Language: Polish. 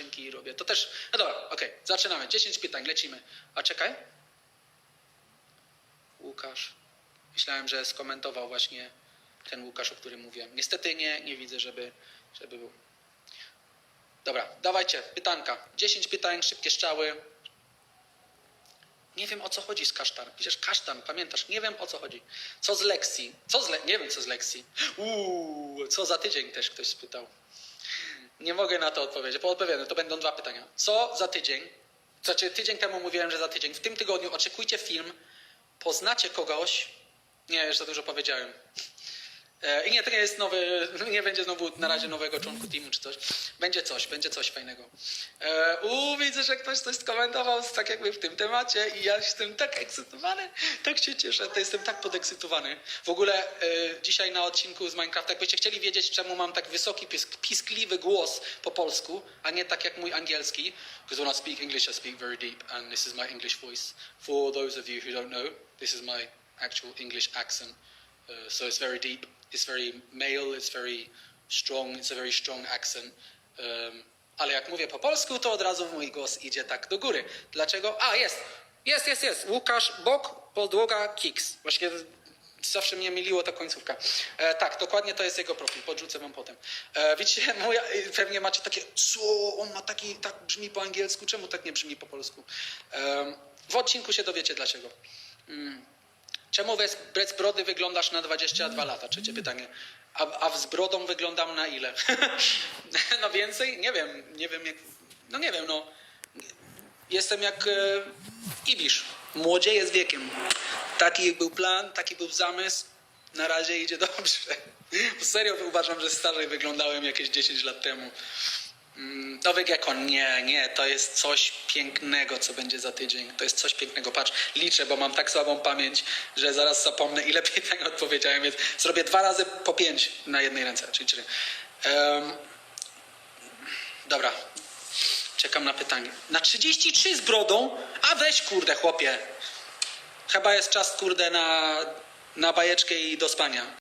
maszynki i robię. To też, no dobra, okej, zaczynamy. 10 pytań, lecimy. A czekaj. Łukasz. Myślałem, że skomentował właśnie ten Łukasz, o którym mówiłem. Niestety nie, nie widzę, żeby, żeby był. Dobra, dawajcie, pytanka. 10 pytań, szybkie strzały. Nie wiem o co chodzi z kasztan. Piszesz kasztan, pamiętasz? Nie wiem o co chodzi. Co z lekcji? Co z le... Nie wiem co z lekcji. Uuu, co za tydzień też ktoś spytał. Nie mogę na to odpowiedzieć. Podpowiadam, to będą dwa pytania. Co za tydzień? Znaczy, tydzień temu mówiłem, że za tydzień. W tym tygodniu oczekujcie film. Poznacie kogoś. Nie, już za dużo powiedziałem. E, I nie, to nie jest nowy, nie będzie znowu na razie nowego członku teamu czy coś. Będzie coś, będzie coś fajnego. E, u, widzę, że ktoś coś skomentował tak jakby w tym temacie i ja jestem tak ekscytowany, tak się cieszę, to jestem tak podekscytowany. W ogóle e, dzisiaj na odcinku z Minecrafta, jakbyście chcieli wiedzieć, czemu mam tak wysoki, pisk, piskliwy głos po polsku, a nie tak jak mój angielski, because when I speak English, I speak very deep and this is my English voice. For those of you who don't know, this is my actual English accent. Uh, so it's very deep, it's very male, it's very strong, it's a very strong accent. Um, ale jak mówię po polsku, to od razu mój głos idzie tak do góry. Dlaczego? A, jest! Jest, jest, jest! Łukasz Bok, podłoga Kiks. Właśnie zawsze mnie myliło ta końcówka. E, tak, dokładnie to jest jego profil, podrzucę wam potem. E, widzicie, moja, pewnie macie takie, co, on ma taki, tak brzmi po angielsku, czemu tak nie brzmi po polsku? E, w odcinku się dowiecie dlaczego. Mm. Czemu bez, brody wyglądasz na 22 lata? Trzecie pytanie. A, a z brodą wyglądam na ile? no więcej? Nie wiem. Nie wiem jak... No nie wiem, no. Jestem jak e, Ibisz. Młodzieje z wiekiem. Taki był plan, taki był zamysł. Na razie idzie dobrze. Serio uważam, że starzej wyglądałem jakieś 10 lat temu. Mm, Nowy Gekon, nie, nie, to jest coś pięknego, co będzie za tydzień. To jest coś pięknego. Patrz, liczę, bo mam tak słabą pamięć, że zaraz zapomnę, ile pytań odpowiedziałem, więc zrobię dwa razy po pięć na jednej ręce, czyli. Em, dobra, czekam na pytanie. Na 33 z brodą? A weź, kurde, chłopie. Chyba jest czas, kurde, na, na bajeczkę i do spania.